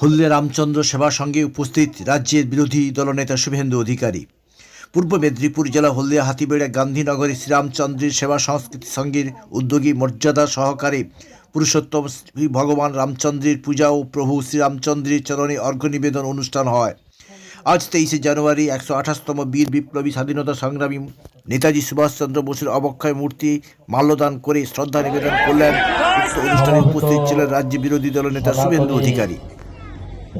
হলদিয়া রামচন্দ্র সেবার সঙ্গে উপস্থিত রাজ্যের বিরোধী দলনেতা শুভেন্দু অধিকারী। পূর্ব মেদিনীপুর জেলা হলদিয়া হাতিবেড়া গান্ধীনগরে শ্রীরামচন্দ্রের সেবা সংস্কৃতি সংঘের উদ্যোগী মর্যাদা সহকারে পুরুষোত্তম শ্রী ভগবান রামচন্দ্রের পূজা ও প্রভু শ্রীরামচন্দ্রের চরণে অর্ঘ্য নিবেদন অনুষ্ঠান হয়। আজ তেইশে জানুয়ারি একশো আঠাশতম বীর বিপ্লবী স্বাধীনতা সংগ্রামী নেতাজি সুভাষচন্দ্র বসুর অবক্ষয় মূর্তি মাল্যদান করে শ্রদ্ধা নিবেদন করলেন। অনুষ্ঠানে উপস্থিত ছিলেন রাজ্য বিরোধী দলনেতা শুভেন্দু অধিকারী।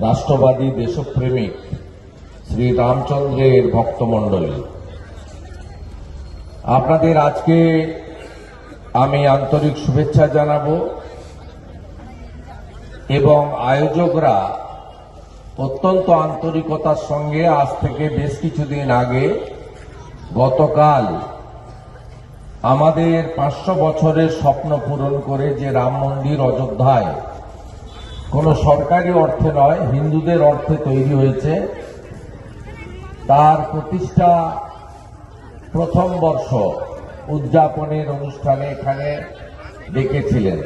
রাষ্ট্রবাদী দেশপ্রেমিক শ্রী রামচন্দ্রের ভক্তমণ্ডলী। আপনাদের আজকে আমি আন্তরিক শুভেচ্ছা জানাব এবং আয়োজকরা অত্যন্ত আন্তরিকতার সঙ্গে আজ থেকে বেশ কিছুদিন আগে গতকাল আমাদের পাঁচশো বছরের স্বপ্ন পূরণ করে যে রাম মন্দির অযোধ্যায় কোনো সরকারি অর্থে নয়, হিন্দুদের অর্থে তৈরি হয়েছে। তার প্রতিষ্ঠা প্রথম বর্ষ উদযাপনের অনুষ্ঠানে এখানে ডেকেছিলেন।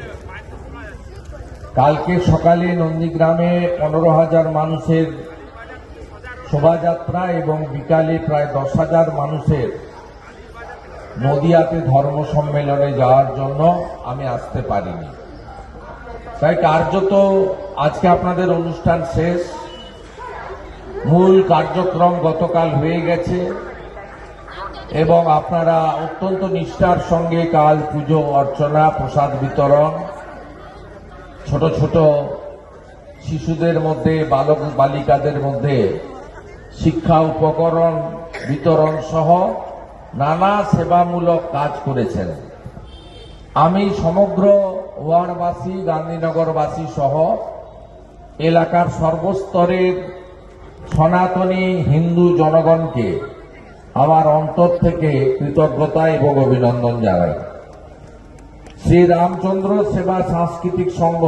কালকে সকালে নন্দীগ্রামে পনেরো হাজার মানুষের শোভাযাত্রা এবং বিকালে প্রায় দশ হাজার মানুষের নদিয়াতে ধর্ম সম্মেলনে যাওয়ার জন্য আমি আসতে পারিনি। তাই কার্যত আজকে আপনাদের অনুষ্ঠান শেষ। মূল কার্যক্রম গতকাল হয়ে গেছে এবং আপনারা অত্যন্ত নিষ্ঠার সঙ্গে কাল পুজো, অর্চনা, প্রসাদ বিতরণ, ছোট ছোট শিশুদের মধ্যে, বালক বালিকাদের মধ্যে শিক্ষা উপকরণ বিতরণ সহ নানা সেবামূলক কাজ করেছেন। আমি সমগ্র ওয়ার্ডবাসী গান্ধীনগরবাসী সহ এলাকার সর্বস্তরের সনাতনী হিন্দু জনগণকে আমার অন্তর থেকে কৃতজ্ঞতা এবং অভিনন্দন জানাই। শ্রী রামচন্দ্র সেবা সাংস্কৃতিক সংঘ,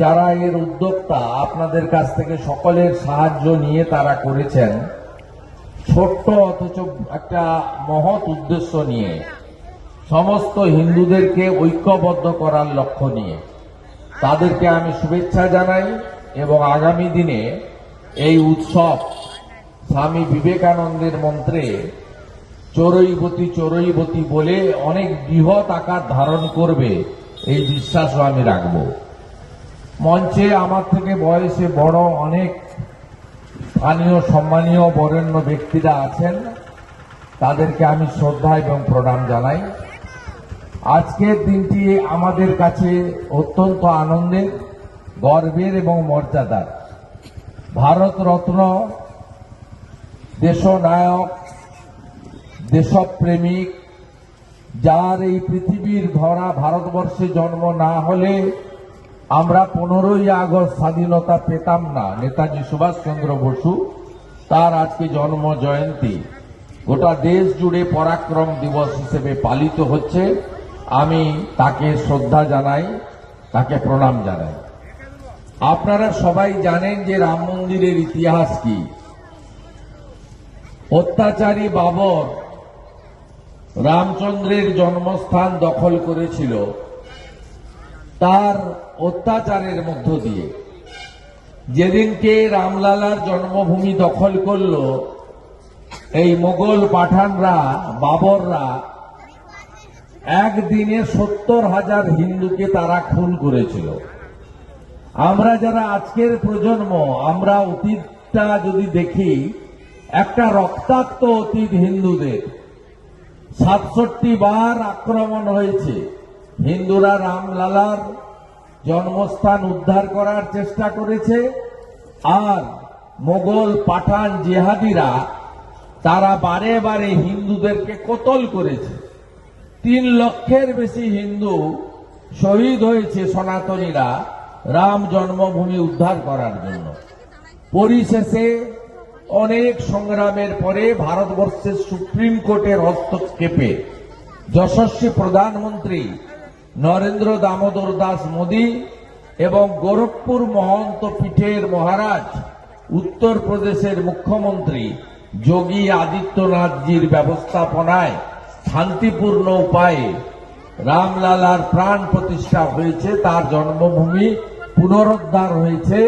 যারা এর উদ্যোক্তা, আপনাদের কাছ থেকে সকলের সাহায্য নিয়ে তারা করেছেন, ছোট্ট অথচ একটা মহৎ উদ্দেশ্য নিয়ে। সমস্ত হিন্দুদেরকে ঐক্যবদ্ধ করার লক্ষ্য নিয়ে। তাদেরকে আমি শুভেচ্ছা জানাই এবং আগামী দিনে এই উৎসব স্বামী বিবেকানন্দের মন্ত্রে চড়ৈবতী চড়ৈবতী বলে অনেক বৃহৎ আকার ধারণ করবে এই বিশ্বাসও আমি রাখব। মঞ্চে আমার থেকে বয়সে বড় অনেক স্থানীয় সম্মানীয় বরেণ্য ব্যক্তিরা আছেন। তাদেরকে আমি শ্রদ্ধা এবং প্রণাম জানাই। আজকের দিনটি আমাদের কাছে অত্যন্ত আনন্দের, গর্বের এবং মর্যাদার। ভারত রত্ন, দেশনায়ক, দেশপ্রেমিক, যার এই পৃথিবীর ধরা ভারতবর্ষে জন্ম না হলে আমরা পনেরোই আগস্ট স্বাধীনতা পেতাম না। নেতাজি সুভাষচন্দ্র বসু, তার আজকে জন্ম জয়ন্তী। গোটা দেশ জুড়ে পরাক্রম দিবস হিসেবে পালিত হচ্ছে। আমি তাকে শ্রদ্ধা জানাই, তাকে প্রণাম জানাই। আপনারা সবাই জানেন যে রাম মন্দিরের ইতিহাস কি। অত্যাচারী বাবর রামচন্দ্রের জন্মস্থান দখল করেছিল তার অত্যাচারের মধ্য দিয়ে। যেদিনকে রামলালার জন্মভূমি দখল করল, এই মোগল পাঠানরা, বাবররা একদিনে সত্তর হাজার হিন্দুকে তারা খুন করেছিল। আমরা যারা আজকের প্রজন্ম, আমরা অতীতটা যদি দেখি, একটা রক্তাক্ত অতীত হিন্দুদের। সাতষট্টি বার আক্রমণ হয়েছে। হিন্দুরা রামলালার জন্মস্থান উদ্ধার করার চেষ্টা করেছে, আর মোগল পাঠান জেহাদিরা তারা বারে বারে হিন্দুদেরকে কতল করেছে। তিন লক্ষের বেশি হিন্দু শহীদ হয়েছে সনাতনীরা রাম জন্মভূমি উদ্ধার করার জন্য। পরিশেষে অনেক সংগ্রামের পরে ভারতবর্ষের সুপ্রিম কোর্টের হস্তক্ষেপে যশস্বী প্রধানমন্ত্রী নরেন্দ্র দামোদর দাস মোদী এবং গোরখপুর মহন্ত পীঠের মহারাজ, উত্তরপ্রদেশের মুখ্যমন্ত্রী যোগী আদিত্যনাথজির ব্যবস্থাপনায় শান্তিপূর্ণ উপায়ে রামলালার প্রাণ প্রতিষ্ঠা হয়েছে, তার জন্মভূমি পুনরুদ্ধার হয়েছে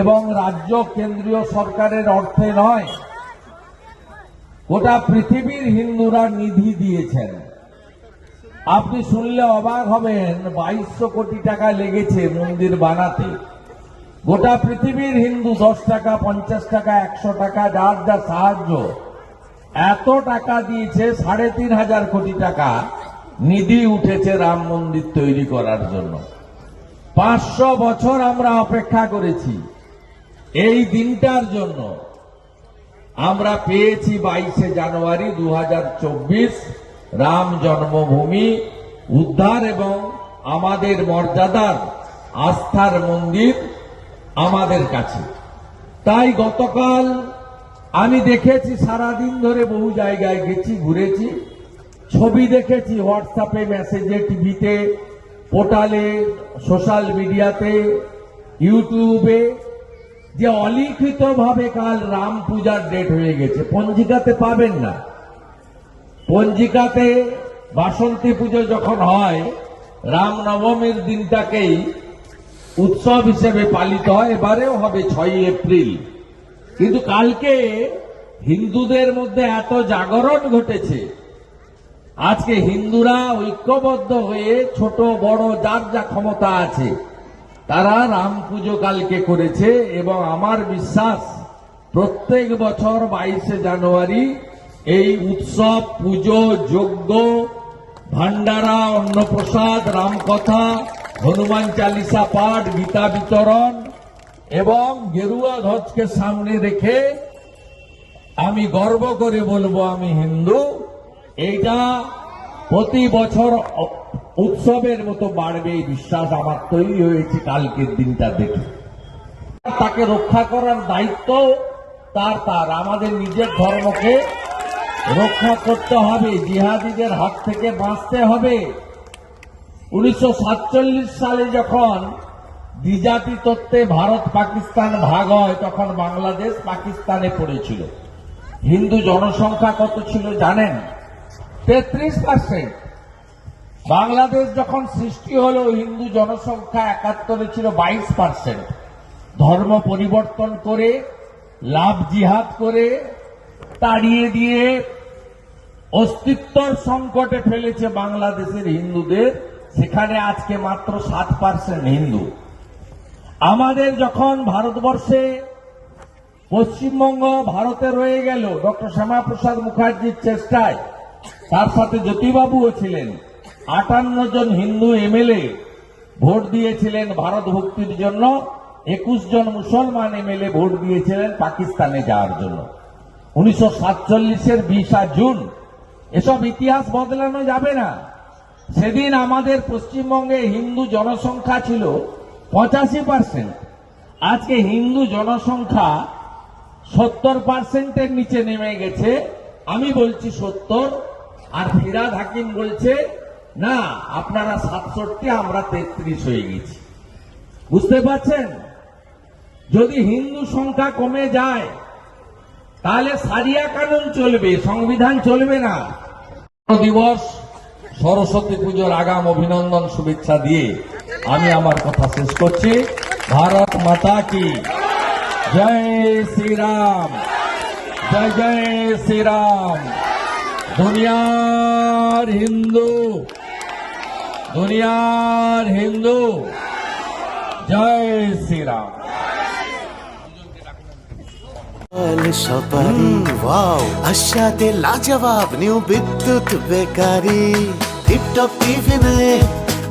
এবং রাজ্য কেন্দ্রীয় সরকারের অর্থে নয়, গোটা পৃথিবীর হিন্দুরা নিধি দিয়েছেন। আপনি শুনলে অবাক হবেন, বাইশশো কোটি টাকা লেগেছে মন্দির বানাতে। গোটা পৃথিবীর হিন্দু দশ টাকা, পঞ্চাশ টাকা, একশো টাকা, যার যা সাহায্য এত টাকা দিয়েছে, সাড়ে তিন হাজার কোটি টাকা নিধি উঠেছে রাম মন্দির তৈরি করার জন্য। পাঁচশো বছর আমরা অপেক্ষা করেছি। এই দিনটার জন্য আমরা পেয়েছি বাইশে জানুয়ারি দু হাজার চব্বিশ রাম জন্মভূমি উদ্ধার এবং আমাদের মর্যাদার আস্থার মন্দির আমাদের কাছে। তাই গতকাল আমি দেখেছি সারাদিন ধরে বহু জায়গায় গেছি, ঘুরেছি। ছবি দেখেছি হোয়াটসঅ্যাপে, মেসেজে, টিভিতে, পোর্টালে, সোশ্যাল মিডিয়াতে, ইউটিউবে, যে অলিখিত ভাবে কাল রাম পূজার ডেট হয়ে গেছে। পঞ্জিকাতে পাবেন না। পঞ্জিকাতে বাসন্তী পুজো যখন হয় রাম নবমীর দিনটাকেই উৎসব হিসেবে পালিত হয়। এবারেও হবে ছয়ই এপ্রিল। কিন্তু কালকে হিন্দুদের মধ্যে এত জাগরণ ঘটেছে। আজকে হিন্দুরা ঐক্যবদ্ধ হয়ে ছোট বড় যার যা ক্ষমতা আছে তারা রাম পুজো কালকে করেছে এবং আমার বিশ্বাস প্রত্যেক বছর বাইশে জানুয়ারি এই উৎসব পুজো যজ্ঞ ভান্ডারা অন্নপ্রসাদ রামকথা হনুমান চালিসা পাঠ গীতা বিতরণ এবং গেরুয়া ধ্বজকে সামনে রেখে আমি গর্ব করে বলব আমি হিন্দু। এইটা প্রতি বছর উৎসবের মতো বাড়বে, এই বিশ্বাস আমার তৈরি হয়েছে কালকের দিনটা দেখে। তাকে রক্ষা করার দায়িত্ব তার তার। আমাদের নিজের ধর্মকে রক্ষা করতে হবে, জিহাদিদের হাত থেকে বাঁচতে হবে। উনিশশো সাতচল্লিশ সালে যখন দ্বিজাতি তত্ত্বে ভারত পাকিস্তান ভাগ হয় তখন বাংলাদেশ পাকিস্তানে পড়েছিল। হিন্দু জনসংখ্যা কত ছিল জানেন? তেত্রিশ পার্সেন্ট বাংলাদেশ যখন সৃষ্টি হলো, হিন্দু জনসংখ্যা একাত্তরে ছিল বাইশ পার্সেন্ট ধর্ম পরিবর্তন করে, লাভ জিহাদ করে, তাড়িয়ে দিয়ে অস্তিত্বর সংকটে ফেলেছে বাংলাদেশের হিন্দুদের। সেখানে আজকে মাত্র সাত পার্সেন্ট হিন্দু। আমাদের যখন ভারতবর্ষে পশ্চিমবঙ্গ ভারতে রয়ে গেল, ডক্টর শ্যামাপ্রসাদ মুখার্জির চেষ্টায়, তার সাথে জ্যোতিবাবুও ছিলেন। আটান্ন জন হিন্দু এমএলএ ভোট দিয়েছিলেন ভারত ভক্তির জন্য, একুশ জন মুসলমান এমএলএ ভোট দিয়েছিলেন পাকিস্তানে যাওয়ার জন্য। উনিশশো সাতচল্লিশের বিশা জুন, এসব ইতিহাস বদলানো যাবে না। সেদিন আমাদের পশ্চিমবঙ্গে হিন্দু জনসংখ্যা ছিল পঁচাশি পার্সেন্ট আজকে হিন্দু জনসংখ্যা সত্তর পার্সেন্টের নিচে নেমে গেছে। আমি বলছি সত্তর, আর ফিরাদ হাকিম বলছে, না, আপনারা সাতষট্টি, আমরা তেত্রিশ হয়ে গেছি। বুঝতে পারছেন? যদি হিন্দু সংখ্যা কমে যায়, তাহলে সারিয়া কানুন চলবে, সংবিধান চলবে না। দিবস সরস্বতী পুজোর আগাম অভিনন্দন, শুভেচ্ছা দিয়ে আমি আমার কথা শেষ করছি। ভারত মাতা কি? জয় শ্রীরাম। জয় জয় শ্রীরাম। দুনিয়ার হিন্দু। দুনিয়ার হিন্দু। জয় শ্রীরাম। সপারি ওয়াও। আশাতে লাজবাব, new Bidyut bakery. Tiptop TV টিফিনে